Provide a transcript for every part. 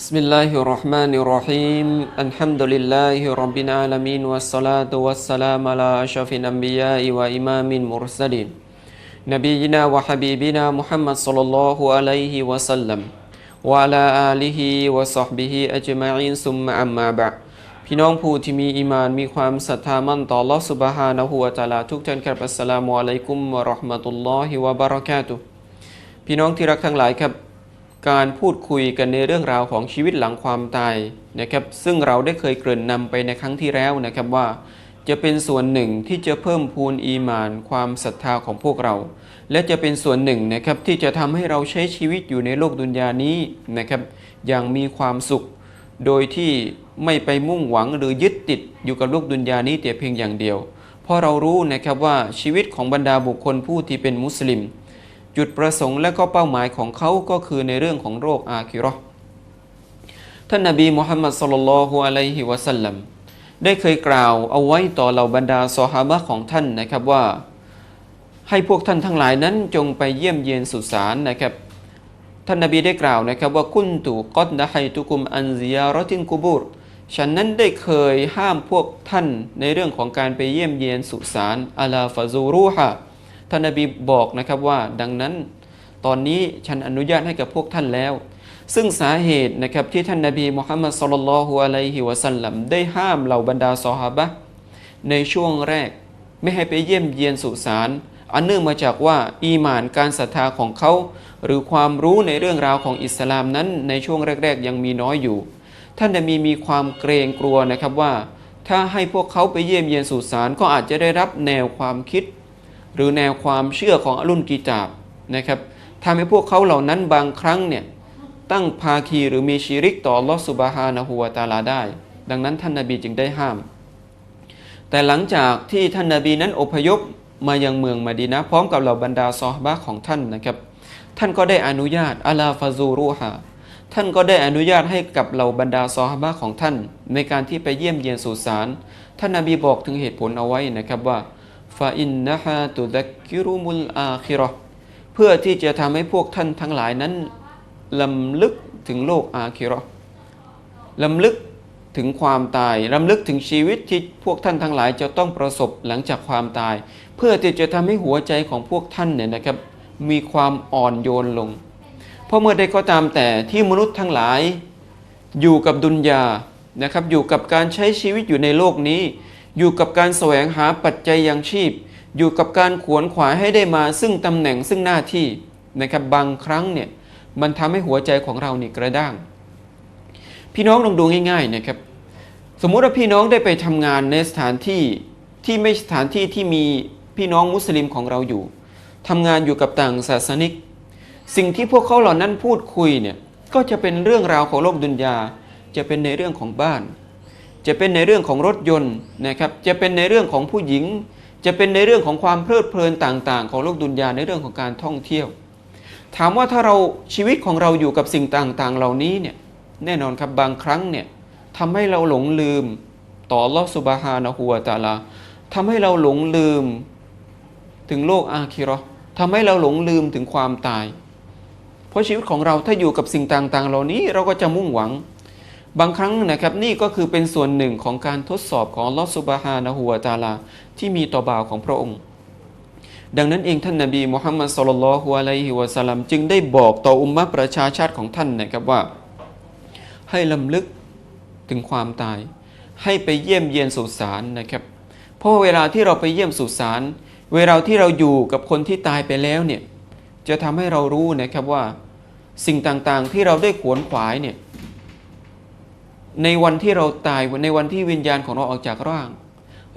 بسم الله الرحمن الرحيم الحمد لله رب العالمين والصلاة والسلام على أشرف الأنبياء وإمام المرسلين نبينا وحبيبنا محمد صلى الله عليه وسلم وعلى آله وصحبه أجمعين ثم أما بعد พี่น้องผู้ที่มีอีมานมีความศรัทธามั่นต่อ Allah Subhanahu wa Ta'ala ทุกท่านครับอัสสลามุอะลัยกุมวะเราะห์มะตุลลอฮิวะบะเราะกาตุฮ์พี่น้องที่รักทั้งหลายครับ การพูดคุยกันในเรื่องราวของชีวิตหลังความตายนะครับซึ่งเราได้เคยเกริ่นนำไปในครั้งที่แล้วนะครับว่า จะเป็นส่วนหนึ่งที่จะเพิ่มพูนอีมาน ความศรัทธาของพวกเรา และจะเป็นส่วนหนึ่งนะครับที่จะทำให้เราใช้ชีวิตอยู่ในโลกดุนยานี้นะครับอย่างมีความสุข โดยที่ไม่ไปมุ่งหวังหรือยึดติดอยู่กับโลกดุนยานี้แต่เพียงอย่างเดียว เพราะเรารู้นะครับว่าชีวิตของบรรดาบุคคลผู้ที่เป็นมุสลิม จุดประสงค์และก็เป้าหมายของเขาก็คือในเรื่องของโรคอาคิราะห์ท่านนบีมุฮัมมัดสุลลัลฮุอะลัยฮิวะสัลลัมได้เคยกล่าวเอาไว้ต่อเหล่าบรรดาซอฮาบะของท่านนะครับว่า ให้พวกท่านทั้งหลายนั้นจงไปเยี่ยมเยียนสุสานนะครับท่านนบีได้กล่าวนะครับว่ากุนตุกอดนะให้ตุกุมอันซิยารอตินกุบูรฉันนั้นได้เคยห้ามพวกท่านในเรื่องของการไปเยี่ยมเยียนสุสานอาลาฟาซูรูฮะ ท่านนบีบอกนะครับว่าดังนั้น ตอนนี้ฉันอนุญาตให้กับพวกท่านแล้ว ซึ่งสาเหตุนะครับที่ท่านนบีมุฮัมมัดสุลลัลฮุอะลัยฮิวะสัลลัมได้ห้ามเหล่าบรรดาซอฮาบะในช่วงแรกไม่ให้ไปเยี่ยมเยียนสุสานอันเนื่องมาจากว่าอีหมานการศรัทธาของเขา หรือความรู้ในเรื่องราวของอิสลามนั้นในช่วงแรก ๆ ยังมีน้อยอยู่ ท่านนบีมีความเกรงกลัวนะครับว่า ถ้าให้พวกเขาไปเยี่ยมเยียนสุสานก็อาจจะได้รับแนวความคิด หรือแนวความเชื่อของอรุณกีตาบนะครับทำให้พวกเขาเหล่านั้นบางครั้งเนี่ยตั้งภาคีหรือมีชีริกต่อลอสุบฮานะฮูวตาลาได้ ดังนั้นท่านนาบีจึงได้ห้าม แต่หลังจากที่ท่านนาบีนั้นอพยพมายังเมืองมาดีนะพร้อมกับเหล่าบรรดาซอฮบะของท่านนะครับ ท่านก็ได้อนุญาตอัลาฟาซูรูฮาท่านก็ได้อนุญาตให้กับเหล่าบรรดาซอฮาบะของท่าน ในการที่ไปเยี่ยมเยียนสุสานท่านนาบีบอกถึงเหตุผลเอาไว้นะครับว่าาอินนะฮะตุดักกิรุมุลอาคิราะห์เพื่อที่จะทำให้พวกท่านทั้งหลายนั้นลำลึกถึงโลกอาคิราะห์ลำลึกถึงความตายลำลึกถึงชีวิตที่พวกท่านทั้งหลายจะต้องประสบหลังจากความตาย เพื่อที่จะทำให้หัวใจของพวกท่านเนี่ยนะครับ มีความอ่อนโยนลง เพราะเมื่อใดก็ตามแต่ที่มนุษย์ทั้งหลายอยู่กับดุนยานะครับอยู่กับการใช้ชีวิตอยู่ในโลกนี้ อยู่กับการแสวงหาปัจจัยยังชีพ อยู่กับการขวนขวายให้ได้มาซึ่งตำแหน่งซึ่งหน้าที่นะครับบางครั้งเนี่ยมันทำให้หัวใจของเรานี่กระด้าง พี่น้องลองดูง่ายๆนะครับสมมุติว่าพี่น้องได้ไปทำงานในสถานที่ที่ไม่สถานที่ที่มีพี่น้องมุสลิมของเราอยู่ทำงานอยู่กับต่างศาสนิก สิ่งที่พวกเขาเหล่านั้นพูดคุยเนี่ยก็จะเป็นเรื่องราวของโลกดุนยา จะเป็นในเรื่องของบ้าน จะเป็นในเรื่องของรถยนต์นะครับ จะเป็นในเรื่องของผู้หญิง จะเป็นในเรื่องของความเพลิดเพลินต่างๆ ของโลกดุนยาในเรื่องของการท่องเที่ยว ถามว่าถ้าเราชีวิตของเราอยู่กับสิ่งต่างๆ เหล่านี้เนี่ยแน่นอนครับบางครั้งเนี่ยทำให้เราหลงลืมต่อลอสุบฮานะฮูวตาลาทำให้เราหลงลืมถึงโลกอาคิราะห์ทำให้เราหลงลืมถึงความตาย เพราะชีวิตของเราถ้าอยู่กับสิ่งต่างๆ เหล่านี้เราก็จะมุ่งหวัง บางครั้งนะครับนี่ก็คือเป็นส่วนหนึ่งของการทดสอบของลอสุบฮานะฮูวตาลา ที่มีต่อบ่าวของพระองค์ ดังนั้นเองท่านนบีมุฮัมมัดสุลลัลฮุอะลัยฮิวะสัลลัมจึงได้บอกต่ออุมมะประชาชาติของท่านนะครับว่า ให้ลำลึกถึงความตาย ให้ไปเยี่ยมเยียนสุสานนะครับเพราะเวลาที่เราไปเยี่ยมสุสานเวลาที่เราอยู่กับคนที่ตายไปแล้วเนี่ยจะทำให้เรารู้นะครับว่า สิ่งต่างๆที่เราได้ขวนขวายเนี่ย ในวันที่เราตายในวันที่วิญญาณของเราออกจากร่าง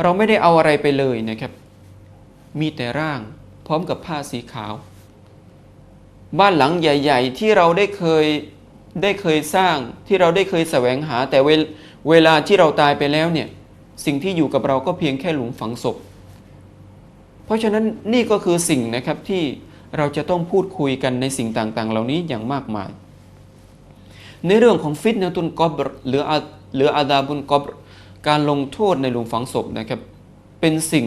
เราไม่ได้เอาอะไรไปเลยนะครับ มีแต่ร่างพร้อมกับผ้าสีขาว บ้านหลังใหญ่ ๆ ที่เราได้เคยได้เคยสร้างที่เราได้เคยแสวงหา แต่เวลเวลาที่เราตายไปแล้วเนี่ยสิ่งที่อยู่กับเราก็เพียงแค่หลุมฝังศพ เพราะฉะนั้นนี่ก็คือสิ่งนะครับที่เราจะต้องพูดคุยกันในสิ่งต่างๆ เหล่านี้อย่างมากมาย ในเรื่องของฟิตนะตุนกอบรหรืออาหรืออาดาบุนกอบรการลงโทษในหลุมฝังศพนะครับ เป็นสิ่ง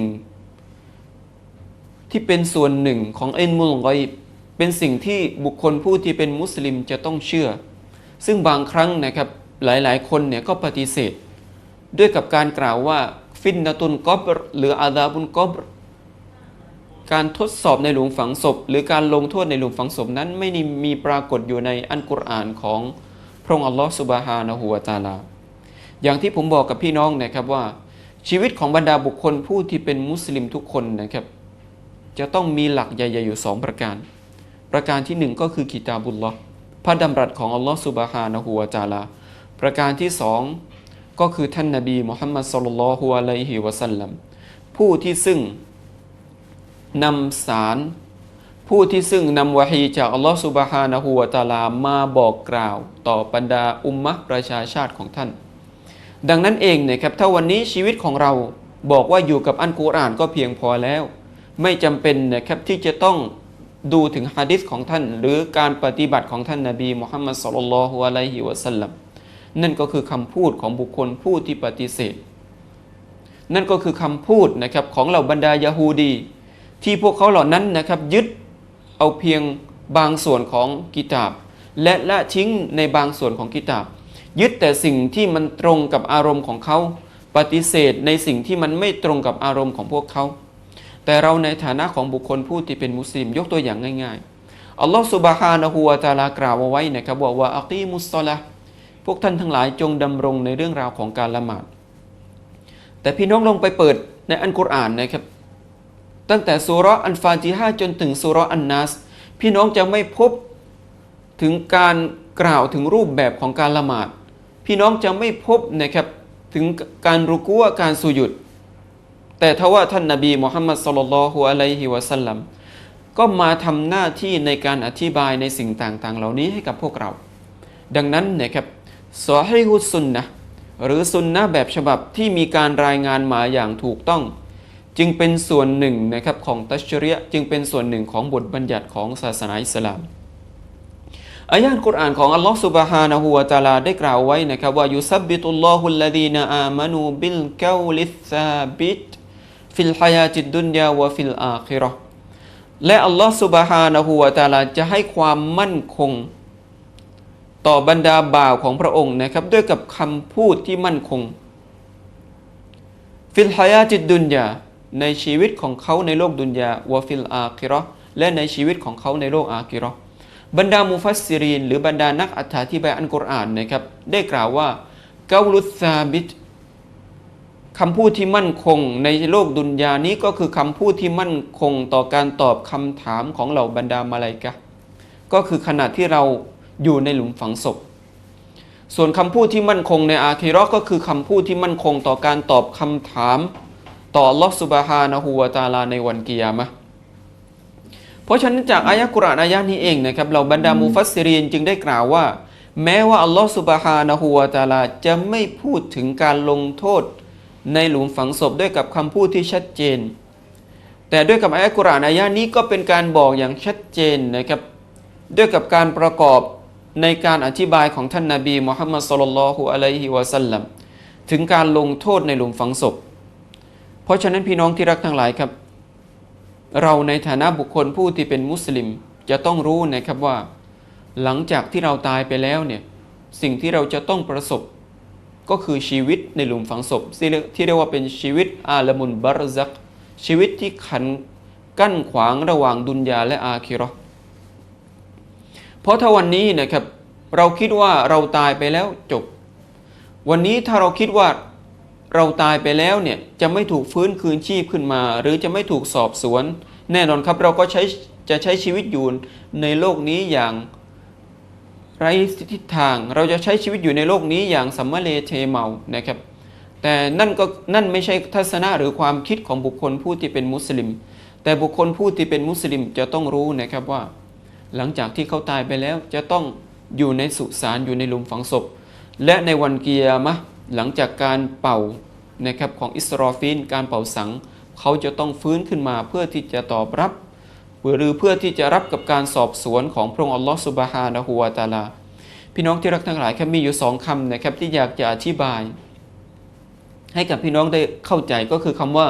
ที่เป็นส่วนหนึ่งของเอ็นมุลกอยบเป็นสิ่งที่บุคคลผู้ที่เป็นมุสลิมจะต้องเชื่อ ซึ่งบางครั้งนะครับหลายๆ คนเนี่ยก็ปฏิเสธ ด้วยกับการกล่าวว่าฟินนตุนกอบรหรืออาดาบุนกอบรการทดสอบในหลุมฝังศพ หรือการลงโทษในหลุมฝังศพนั้นไม่มีปรากฏอยู่ในอันกุรอานของ พระองค์อัลลอฮฺสุบฮานะฮูวะตาลา อย่างที่ผมบอกกับพี่น้องนะครับว่า ชีวิตของบรรดาบุคคลผู้ที่เป็นมุสลิมทุกคนนะครับ จะต้องมีหลักใหญ่ๆอยู่สองประการ ประการที่หนึ่งก็คือกิตาบุลลอฮ์พระดำรัสของอัลลอฮฺสุบฮานะฮูวะตาลา ประการที่สองก็คือท่านนบีมุฮัมมัดสุลลัลฮุอะลัยฮิวะสัลลัมผู้ที่ซึ่งนำสาร ผู้ที่ซึ่งนำวะฮีจากอัลลอฮฺสุบฮานะฮูวะตาลามาบอกกล่าว ต่อบรรดาอุมมะประชาชาติของท่าน ดังนั้นเองเนี่ยครับถ้าวันนี้ชีวิตของเราบอกว่าอยู่กับอันกุรอานก็เพียงพอแล้ว ไม่จำเป็นนะครับที่จะต้องดูถึงฮะดิษของท่าน หรือการปฏิบัติของท่านนบีมุฮัมมัดสุลลัลลอฮุอะลัยฮิวะสัลลัมนั่นก็คือคำพูดของบุคคลผู้ที่ปฏิเสธ นั่นก็คือคำพูดนะครับของเหล่าบรรดายะฮูดี ที่พวกเขาเหล่านั้นนะครับยึด เอาเพียงบางส่วนของกิตาบ และละทิ้งในบางส่วนของกิตาบ ยึดแต่สิ่งที่มันตรงกับอารมณ์ของเขาปฏิเสธในสิ่งที่มันไม่ตรงกับอารมณ์ของพวกเขา แต่เราในฐานะของบุคคลผู้ที่เป็นมุสลิมยกตัวอย่างง่ายๆ อัลลอฮฺสุบฮานะฮูวะตาลากล่าวเอาไว้นะครับบอกว่าอักีมุสละห์พวกท่านทั้งหลายจงดำรงในเรื่องราวของการละหมาด แต่พี่น้องลองไปเปิดในอันกุรอานนะครับ ตั้งแต่สุรอันฟาติฮะห์จนถึงสุรอันนัส พี่น้องจะไม่พบถึงการกล่าวถึงรูปแบบของการละหมาด พี่น้องจะไม่พบนะครับถึงการรุกัวการสุยุดแต่ทว่าท่านนาบีมุฮัมมัดสุลลัลฮุอะลัยฮิวะสัลลัมก็มาทำหน้าที่ในการอธิบายในสิ่งต่างๆ เหล่านี้ให้กับพวกเรา ดังนั้นนะครับซอฮีฮุสซุนนะหรือซุนนะแบบฉบับที่มีการรายงานมาอย่างถูกต้อง จึงเป็นส่วนหนึ่งนะครับของตัชรียะห์จึงเป็นส่วนหนึ่งของบทบัญญัติของศาสนาอิสลาม อายะห์กุรอานของอัลลอฮ์ سبحانه และ تعالى ได้กล่าวไว้นะครับว่ายุซับบิตุลลอฮุลลดีนอามานูบิลกาวลิซาบิตฟิลฮายาติดดุนยาวะฟิลอาคิเราะห์และอัลลอฮ์ سبحانه และ تعالى จะให้ความมั่นคง ต่อบรรดาบ่าวของพระองค์นะครับด้วยกับคำพูดที่มั่นคง ฟิลฮายาติดดุนยา ในชีวิตของเขาในโลกดุนยาวฟิลอาคิราะห์และในชีวิตของเขาในโลกอาคิราะห์บรรดามุฟัสซิรีน หรือบรรดานักอธิบายอันกุรอานนะครับได้กล่าวว่าเกาลุสซาบิตคำพูดที่มั่นคงในโลกดุนยานี้ก็คือคำพูดที่มั่นคงต่อการตอบคำถามของเหล่าบรรดามาลายกะก็คือขณะที่เราอยู่ในหลุมฝังศพ ส่วนคำพูดที่มั่นคงในอาคีเราะห์ก็คือคำพูดที่มั่นคงต่อการตอบคำถาม ต่อลอสุบฮานะฮูวาตาลาในวันกิยามะเพราะฉะนั้นจากอายะกุรานอายะนี้เองนะครับเราบรรดามุฟัสซิรีนจึงได้กล่าวว่า แม้ว่าอัลลอฮฺสุบฮานะฮูวาตาลาจะไม่พูดถึงการลงโทษในหลุมฝังศพด้วยกับคำพูดที่ชัดเจน แต่ด้วยกับอายะกุรานอายะนี้ก็เป็นการบอกอย่างชัดเจนนะครับด้วยกับการประกอบในการอธิบายของท่านนาบีมุฮัมมัดสุลลัลลอฮุอะลัยฮิวะสัลลัมถึงการลงโทษในหลุมฝังศพ เพราะฉะนั้นพี่น้องที่รักทั้งหลายครับ เราในฐานะบุคคลผู้ที่เป็นมุสลิมจะต้องรู้นะครับว่า หลังจากที่เราตายไปแล้วเนี่ยสิ่งที่เราจะต้องประสบ ก็คือชีวิตในหลุมฝังศพที่เรียกว่าเป็นชีวิตอาลมุนบารซัก ชีวิตที่ขันกั้นขวางระหว่างดุนยาและอาคิราะห์เพราะถ้าวันนี้นะครับเราคิดว่าเราตายไปแล้วจบ วันนี้ถ้าเราคิดว่า เราตายไปแล้วเนี่ยจะไม่ถูกฟื้นคืนชีพขึ้นมา หรือจะไม่ถูกสอบสวน แน่นอนครับเราก็ใช้จะใช้ชีวิตอยู่ในโลกนี้อย่างไร้ทิศทางเราจะใช้ชีวิตอยู่ในโลกนี้อย่างสัมมาเลเทเมานะครับ แต่นั่นก็นั่นไม่ใช่ทัศนะหรือความคิดของบุคคลผู้ที่เป็นมุสลิม แต่บุคคลผู้ที่เป็นมุสลิมจะต้องรู้นะครับว่า หลังจากที่เขาตายไปแล้วจะต้องอยู่ในสุสานอยู่ในหลุมฝังศพ และในวันเกียร์มะ หลังจากการเป่านะครับของอิสรอฟินการเป่าสัง เขาจะต้องฟื้นขึ้นมาเพื่อที่จะตอบรับ หรือเพื่อที่จะรับกับการสอบสวนของพระองค์อัลลอฮฺสุบฮานะฮูวาตาลา พี่น้องที่รักทั้งหลายครับมีอยู่สองคำนะครับที่อยากจะอธิบาย ให้กับพี่น้องได้เข้าใจก็คือคำว่า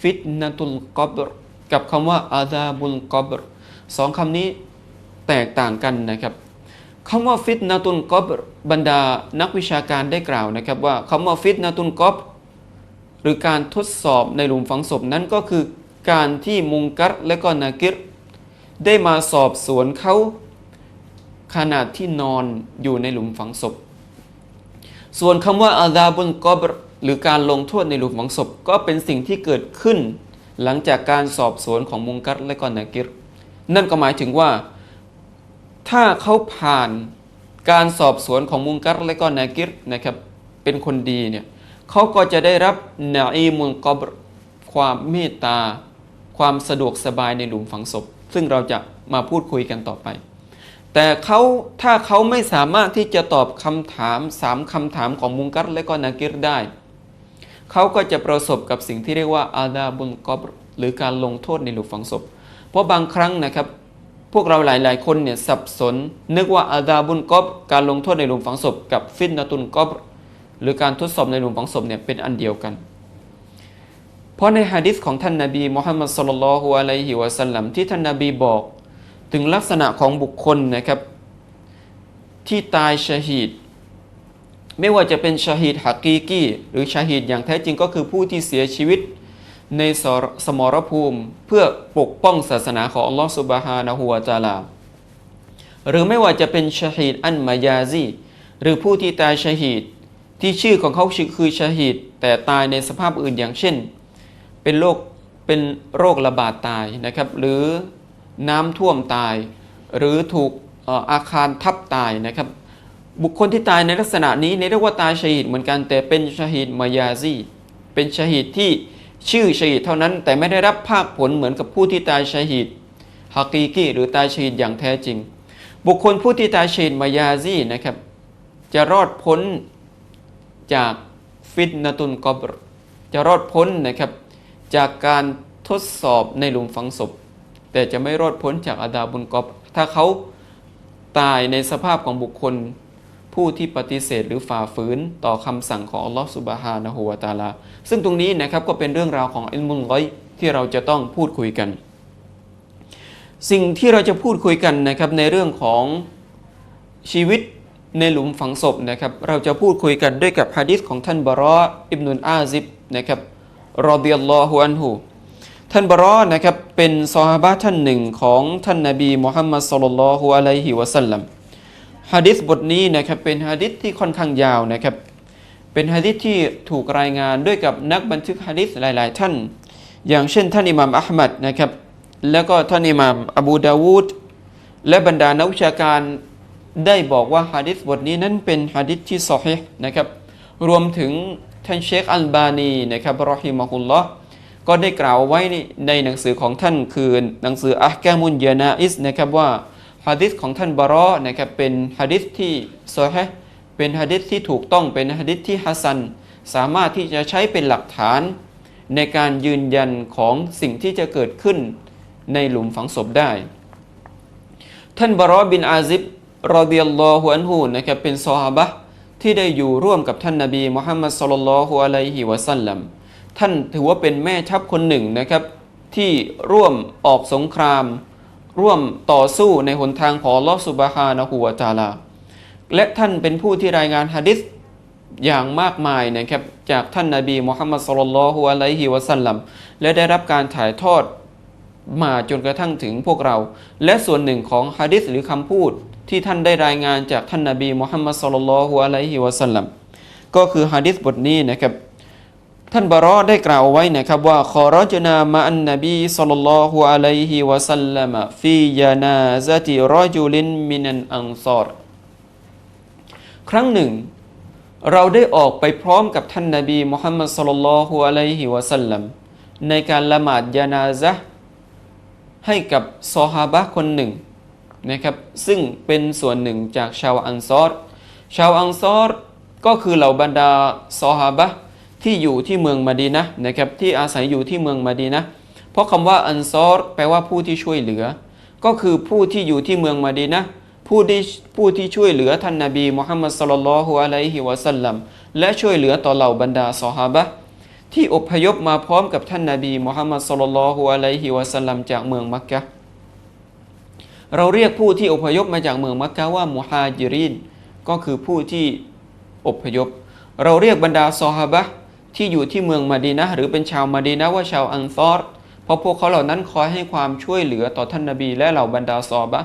ฟิตนาตุลกอบรกับคำว่าอาซาบุลกอบรสองคำนี้แตกต่างกันนะครับ คำว่าฟิตนาตุนกอบ บรรดานักวิชาการได้กล่าวนะครับว่าคำว่าฟิตนาตุนกอบ หรือการทดสอบในหลุมฝังศพนั้นก็คือการที่มุงกัรและก็นากิรได้มาสอบสวนเขาขณะที่นอนอยู่ในหลุมฝังศพ ส่วนคำว่าอาดาบุนกอบหรือการลงโทษในหลุมฝังศพก็เป็นสิ่งที่เกิดขึ้น หลังจากการสอบสวนของมุงกัรและก็นากิรนั่นก็หมายถึงว่า ถ้าเขาผ่านการสอบสวนของมุงกัรและก็นากิรนะครับเป็นคนดีเนี่ยเขาก็จะได้รับนาอีมุลกอบความเมตตา ความสะดวกสบายในหลุมฝังศพ ซึ่งเราจะมาพูดคุยกันต่อไป แต่เขาถ้าเขาไม่สามารถที่จะตอบคำถามสามคำถามของมุงกัรและก็นากิรได้ เขาก็จะประสบกับสิ่งที่เรียกว่าอาดาบุลกอบหรือการลงโทษในหลุมฝังศพ เพราะบางครั้งนะครับ พวกเราหลายๆ คนเนี่ยสับสน นึกว่าอาดาบุลกอบการลงโทษในหลุมฝังศพ กับฟินนาตุนกอบหรือการทดสอบในหลุมฝังศพเนี่ยเป็นอันเดียวกัน เพราะในฮะดิษของท่านนาบีมุฮัมมัดสุลลัลฮุอะลัยฮิวะสัลลัมที่ท่านนาบีบอก ถึงลักษณะของบุคคลนะครับ ที่ตายชะฮีดไม่ว่าจะเป็นชาฮีดฮักกีกีหรือชาฮีดอย่างแท้จริงก็คือผู้ที่เสียชีวิต ในสสมรภูมิเพื่อปกป้องศาสนาของอัลลอฮฺสุบฮานะฮูวะตะอาลา หรือไม่ว่าจะเป็นชาฮีดอันมายาซีหรือผู้ที่ตายชาฮีดที่ชื่อของเขาชื่อคือชาฮีดแต่ตายในสภาพอื่นอย่างเช่น เป็นโรคเป็นโรคระบาดตายนะครับ หรือน้ำท่วมตาย หรือถูกเอ่ออาคารทับตายนะครับ บุคคลที่ตายในลักษณะนี้เรียกว่าตายชาฮีดเหมือนกันแต่เป็นชาฮีดมายาซีเป็นชาฮีดที่ ชื่อชาฮีดเท่านั้น แต่ไม่ได้รับภาคผลเหมือนกับผู้ที่ตายชาฮีดฮักกีกีหรือตายชาฮีดอย่างแท้จริง บุคคลผู้ที่ตายชาฮีดมายาซีนะครับ จะรอดพ้นจากฟิตนาตุนกอบรจะรอดพ้นนะครับ จากการทดสอบในหลุมฝังศพ แต่จะไม่รอดพ้นจากอาดาบุนกอบ ถ้าเขาตายในสภาพของบุคคล ผู้ที่ปฏิเสธหรือฝ่าฝืนต่อคำสั่งของอัลลอฮฺสุบฮานะฮูวาตาลา ซึ่งตรงนี้นะครับก็เป็นเรื่องราวของอิลมุลร้อยที่เราจะต้องพูดคุยกัน สิ่งที่เราจะพูดคุยกันนะครับในเรื่องของชีวิตในหลุมฝังศพนะครับเราจะพูดคุยกันด้วยกับฮะดิษของท่านบารออิบนุนอาซิบนะครับรอดิยัลลอฮุอันฮูท่านบารอนะครับเป็นซอฮาบะท่านหนึ่งของท่านนบีมุฮัมมัดสุลลัลลอฮุอะลัยฮิวะสัลลัม ฮะดิษบทนี้นะครับเป็นฮะดิษที่ค่อนข้างยาวนะครับ เป็นฮะดิษที่ถูกรายงานด้วยกับนักบันทึกฮะดิษหลาย ๆ ท่าน อย่างเช่นท่านอิหม่ามอัลมัดนะครับแล้วก็ท่านอิหม่ามอบูดาวูดและบรรดานักวิชาการได้บอกว่าฮะดิษบทนี้นั้นเป็นฮะดิษที่ซอฮีนะครับรวมถึงท่านเชคอัลบานีนะครับรอฮิมะฮุลลอฮ์ก็ได้กล่าวไว้ในหนังสือของท่านคือหนังสืออัฮกามุนยานาอิสนะครับว่า ฮะดิษของท่านบารอนะครับเป็นฮะดิษที่ซอฮีห์เป็นฮะดิษที่ถูกต้องเป็นฮะดิษที่ฮัสซัน สามารถที่จะใช้เป็นหลักฐานในการยืนยันของสิ่งที่จะเกิดขึ้นในหลุมฝังศพได้ ท่านบารอบินอาซิบรอดิยัลลอฮุอันฮูนะครับเป็นซอฮาบะที่ได้อยู่ร่วมกับท่านนาบีมุฮัมมัดสุลลัลลอฮุอะลัยฮิวะสัลลัมท่านถือว่าเป็นแม่ทัพคนหนึ่งนะครับที่ร่วมออกสงคราม ร่วมต่อสู้ในหนทางของลอสุบฮานะฮูวะตาลา และท่านเป็นผู้ที่รายงานฮะดิษอย่างมากมายนะครับจากท่านนาบีมุฮัมมัดสุลลัลฮุอะลัยฮิวะสัลลัมและได้รับการถ่ายทอดมาจนกระทั่งถึงพวกเรา และส่วนหนึ่งของฮะดิษหรือคำพูดที่ท่านได้รายงานจากท่านนาบีมุฮัมมัดสุลลัลฮุอะลัยฮิวะสัลลัมก็คือฮะดิษบทนี้นะครับ ท่านบารอได้กล่าวไว้นะครับว่าขอรจนามะอันนบีสุลลัลลอฮุอะลัยฮิวะสัลลัมฟียานาซะติรอจุลินมินันอังซอรครั้งหนึ่ง เราได้ออกไปพร้อมกับท่านนาบีมุฮัมมัดสุลลัลลอฮุอะลัยฮิวะสัลลัมในการละหมาดยานาซะให้กับซอฮาบะคนหนึ่งนะครับซึ่งเป็นส่วนหนึ่งจากชาวอันซอรชาวอันซอรก็คือเหล่าบรรดาซอฮาบะ ที่อยู่ที่เมืองมาดีนะนะครับที่อาศัยอยู่ที่เมืองมาดีนะเพราะคำว่าอันซอรแปลว่าผู้ที่ช่วยเหลือ ก็คือผู้ที่อยู่ที่เมืองมาดีนะผู้ที่ผู้ที่ช่วยเหลือท่านนาบีมุฮัมมัดสุลลัลฮุอะลัยฮิวะสัลลัมและช่วยเหลือต่อเหล่าบรรดาซอฮาบะที่อพยพมาพร้อมกับท่านนาบีมุฮัมมัดสุลลัลฮุอะลัยฮิวะสัลลัมจากเมืองมักกะเราเรียกผู้ที่อพยพมาจากเมืองมักกะว่ามุฮาจิรินก็คือผู้ที่อพยพ เราเรียกบรรดาซอฮาบะ ที่อยู่ที่เมืองมาดีนะหรือเป็นชาวมาดีนะว่าชาวอันซอรเพราะพวกเขาเหล่านั้นคอยให้ความช่วยเหลือต่อท่านนบี และเหล่าบรรดาซอบะ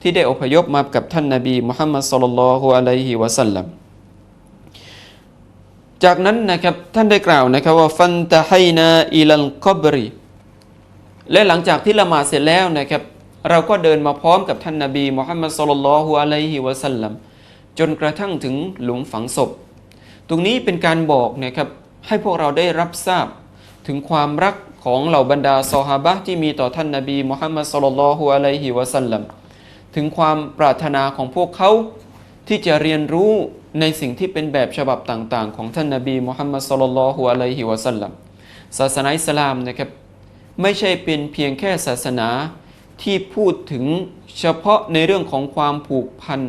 ที่ได้อพยพมากับท่านนบีมุฮัมมัดสุลลัลฮุอะลัยฮิวะสัลลัมจากนั้นนะครับท่านได้กล่าวนะครับว่าฟันตะไฮนาอิลัลกอบรีและหลังจากที่ละหมาดเสร็จแล้วนะครับ เราก็เดินมาพร้อมกับท่านนาบีมุฮัมมัดสุลลัลฮุอะลัยฮิวะสัลลัมจนกระทั่งถึงหลุมฝังศพ ตรงนี้เป็นการบอกนะครับ ให้พวกเราได้รับทราบ ถึงความรักของเหล่าบรรดาซอฮาบะที่มีต่อท่านนาบีมุฮัมมัดสุลลัลอฮุอะลัยฮิวะสัลลัมถึงความปรารถนาของพวกเขาที่จะเรียนรู้ในสิ่งที่เป็นแบบฉบับต่างๆ ของท่านนาบีมุฮัมมัดสุลลัลอฮุอะลัยฮิวะสัลลัมศาสนาอิสลามนะครับไม่ใช่เป็นเพียงแค่ศาสนาที่พูดถึงเฉพาะในเรื่องของความผูกพัน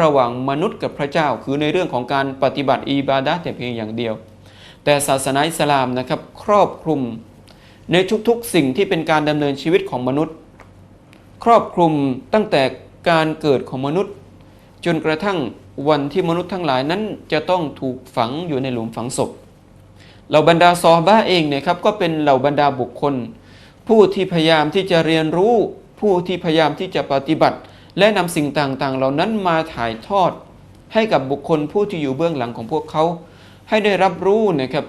ระหว่างมนุษย์กับพระเจ้า คือในเรื่องของการปฏิบัติอิบาดะแต่เพียงอย่างเดียว แต่ศาสนาอิสลามนะครับครอบคลุม ในทุกๆสิ่งที่เป็นการดำเนินชีวิตของมนุษย์ ครอบคลุมตั้งแต่การเกิดของมนุษย์ จนกระทั่งวันที่มนุษย์ทั้งหลายนั้นจะต้องถูกฝังอยู่ในหลุมฝังศพเหล่าบรรดาซอบะห์เองเนี่ยครับก็เป็นเหล่าบรรดาบุคคล ผู้ที่พยายามที่จะเรียนรู้ผู้ที่พยายามที่จะปฏิบัติ และนำสิ่งต่างๆ เหล่านั้นมาถ่ายทอดให้กับบุคคลผู้ที่อยู่เบื้องหลังของพวกเขา ให้ได้รับรู้นะครับ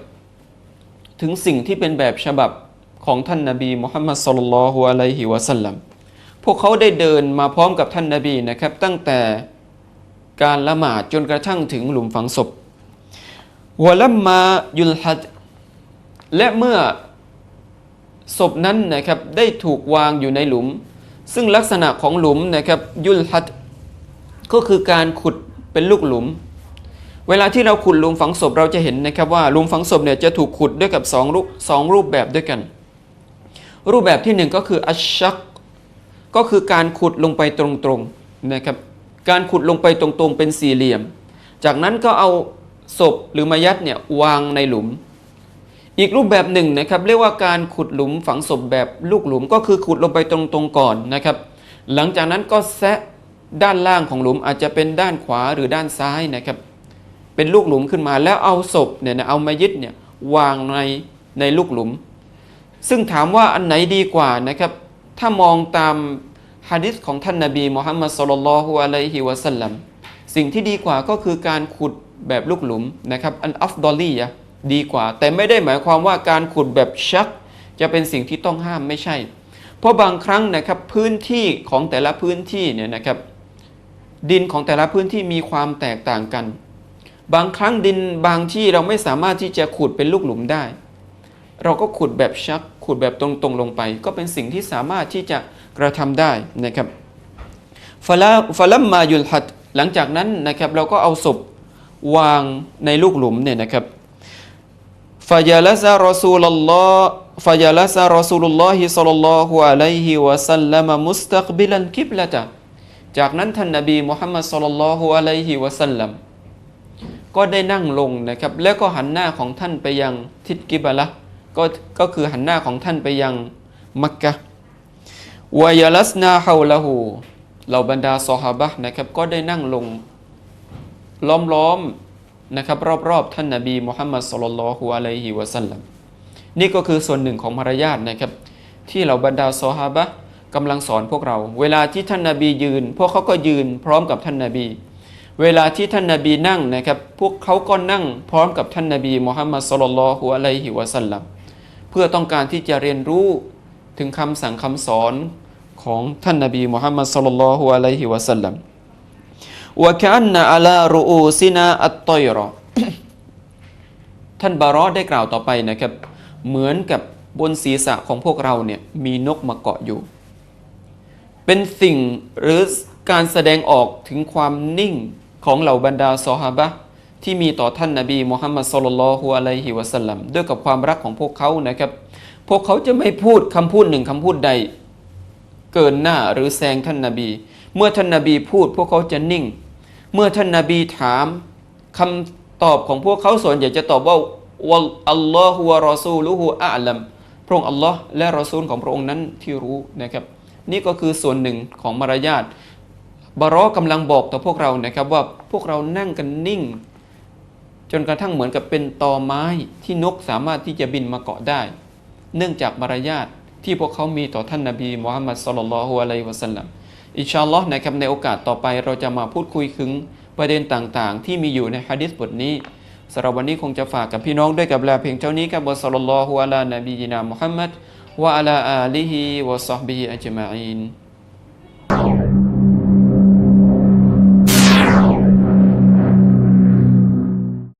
ถึงสิ่งที่เป็นแบบฉบับของท่านนาบีมุฮัมมัดสุลลัลฮุอะลัยฮิวะสัลลัมพวกเขาได้เดินมาพร้อมกับท่านนาบีนะครับตั้งแต่การละหมาดจนกระทั่งถึงหลุมฝังศพวะลัมมายุลฮัดและเมื่อศพนั้นนะครับได้ถูกวางอยู่ในหลุม ซึ่งลักษณะของหลุมนะครับยุลฮัดก็คือการขุดเป็นลูกหลุม เวลาที่เราขุดหลุมฝังศพเราจะเห็นนะครับว่าหลุมฝังศพเนี่ยจะถูกขุดด้วยกับสองรูปสองรูปแบบด้วยกัน รูปแบบที่หนึ่งก็คืออัชชัก ก็คือการขุดลงไปตรงๆนะครับการขุดลงไปตรงๆเป็นสี่เหลี่ยม จากนั้นก็เอาศพหรือมายัดเนี่ยวางในหลุม อีกรูปแบบหนึ่งนะครับเรียกว่าการขุดหลุมฝังศพแบบลูกหลุมก็คือขุดลงไปตรงๆก่อนนะครับ หลังจากนั้นก็แซะด้านล่างของหลุมอาจจะเป็นด้านขวาหรือด้านซ้ายนะครับ เป็นลูกหลุมขึ้นมาแล้วเอาศพเนี่ยนะเอามายึดเนี่ยวางในในลูกหลุม ซึ่งถามว่าอันไหนดีกว่านะครับ ถ้ามองตามฮะดิษของท่านนาบีมุฮัมมัดสุลลัลฮุอะลัยฮิวะสัลลัมสิ่งที่ดีกว่าก็คือการขุดแบบลูกหลุมนะครับอันอัฟดอลียะดีกว่า แต่ไม่ได้หมายความว่าการขุดแบบชัก จะเป็นสิ่งที่ต้องห้ามไม่ใช่ เพราะบางครั้งนะครับพื้นที่ของแต่ละพื้นที่เนี่ยนะครับดินของแต่ละพื้นที่มีความแตกต่างกัน บางครั้งดินบางที่เราไม่สามารถที่จะขุดเป็นลูกหลุมได้ เราก็ขุดแบบชักขุดแบบตรงๆลงไป ก็เป็นสิ่งที่สามารถที่จะกระทำได้นะครับฟาลาฟาลัมมายุลฮัดหลังจากนั้นนะครับเราก็เอาศพวางในลูกหลุมเนี่ยนะครับฟายาลซารอซูลลอฮ์ฟายาลซารอซูลุลลอฮิศ็อลลัลลอฮุอะลัยฮิวะสัลลัมมุสตักบิลันกิบละตะจากนั้นท่านนบีมุฮัมมัดศ็อลลัลลอฮุอะลัยฮิวะสัลลัม ก็ได้นั่งลงนะครับ แล้วก็หันหน้าของท่านไปยังทิศกิบละก็ก็คือหันหน้าของท่านไปยังมักกะวายลัสนาฮาวละหูเหล่าบรรดาซอฮาบะนะครับ ก็ได้นั่งลง ล้อมๆนะครับ รอบๆ ท่านนาบีมุฮัมมัดสุลลัลฮุอะลัยฮิวะสัลลัมนี่ก็คือส่วนหนึ่งของมารยาทนะครับ ที่เหล่าบรรดาซอฮาบะกำลังสอนพวกเรา เวลาที่ท่านนาบียืน พวกเขาก็ยืนพร้อมกับท่านนาบี เวลาที่ท่านนาบีนั่งนะครับ พวกเขาก็นั่งพร้อมกับท่านนาบีมุฮัมมัดสุลลัลฮุอะลัยฮิวะสัลลัมเพื่อต้องการที่จะเรียนรู้ถึงคำสั่งคำสอนของท่านนาบีมุฮัมมัดสุลลัลฮุอะลัยฮิวะสัลลัมวะคันนะอัลารูอูซินาอัตตอยรอท่านบารอได้กล่าวต่อไปนะครับ เหมือนกับบนศีรษะของพวกเราเนี่ยมีนกมาเกาะอยู่ เป็นสิ่งหรือการแสดงออกถึงความนิ่ง ของเหล่าบรรดาซอฮาบะที่มีต่อท่านนาบีมุฮัมมัดสุลลัลฮุอะลัยฮิวะสัลลัมด้วยกับความรักของพวกเขานะครับ พวกเขาจะไม่พูดคำพูดหนึ่งคำพูดใด เกินหน้าหรือแซงท่านนาบี เมื่อท่านนาบีพูด พวกเขาจะนิ่ง เมื่อท่านนาบีถามคำตอบของพวกเขาส่วนใหญ่จะตอบว่าวัลอัลลอฮฺวะรอซูลุฮุอะลัมพระองค์อัลลอฮ์และรอซูลของพระองค์นั้นที่รู้นะครับ นี่ก็คือส่วนหนึ่งของมารยาท บารอกำลังบอกต่อพวกเรานะครับว่าพวกเรานั่งกันนิ่ง จนกระทั่งเหมือนกับเป็นตอไม้ที่นกสามารถที่จะบินมาเกาะได้ เนื่องจากมารยาทที่พวกเขามีต่อท่านนบีมุฮัมมัดสุลลัลฮุอะลัยวะสัลลัมอิชาลลอฮ์นะครับในโอกาสต่อไปเราจะมาพูดคุยถึงประเด็นต่างๆ ที่มีอยู่ในฮะดิษบทนี้สำหรับวันนี้คงจะฝากกับพี่น้องด้วยกับแลาเพียงเท่านี้ครับวะสัลลัลลอฮุอะลานบีนามุฮัมมัดวะอะลาอาลีฮิวะซอฮบิฮิอัจมาอีน